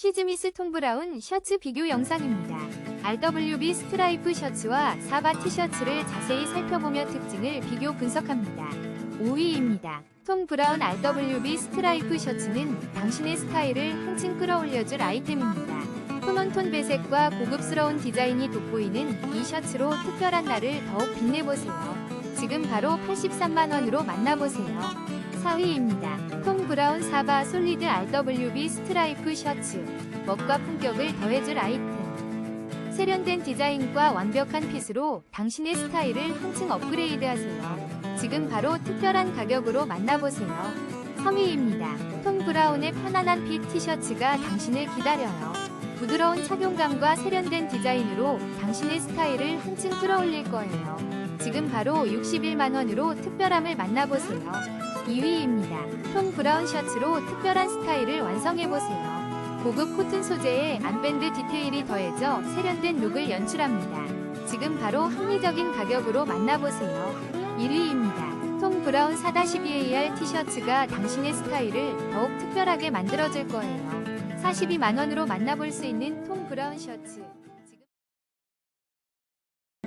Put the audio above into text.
시즈미스 톰 브라운 셔츠 비교 영상입니다. RWB 스트라이프 셔츠와 사바 티셔츠를 자세히 살펴보며 특징을 비교 분석합니다. 5위입니다. 톰 브라운 RWB 스트라이프 셔츠는 당신의 스타일을 한층 끌어올려줄 아이템입니다. 톤온톤 배색과 고급스러운 디자인이 돋보이는 이 셔츠로 특별한 날을 더욱 빛내보세요. 지금 바로 83만원으로 만나보세요. 4위입니다. 톰 브라운 사바 솔리드 RWB 스트라이프 셔츠. 멋과 품격을 더해줄 아이템. 세련된 디자인과 완벽한 핏으로 당신의 스타일을 한층 업그레이드하세요. 지금 바로 특별한 가격으로 만나보세요. 3위입니다. 톰 브라운의 편안한 핏 티셔츠가 당신을 기다려요. 부드러운 착용감과 세련된 디자인으로 당신의 스타일을 한층 끌어올릴 거예요. 지금 바로 61만원으로 특별함을 만나보세요. 2위입니다. 톰 브라운 셔츠로 특별한 스타일을 완성해보세요. 고급 코튼 소재에 안밴드 디테일이 더해져 세련된 룩을 연출합니다. 지금 바로 합리적인 가격으로 만나보세요. 1위입니다. 톰 브라운 4-2AR 티셔츠가 당신의 스타일을 더욱 특별하게 만들어줄 거예요. 42만원으로 만나볼 수 있는 톰 브라운 셔츠.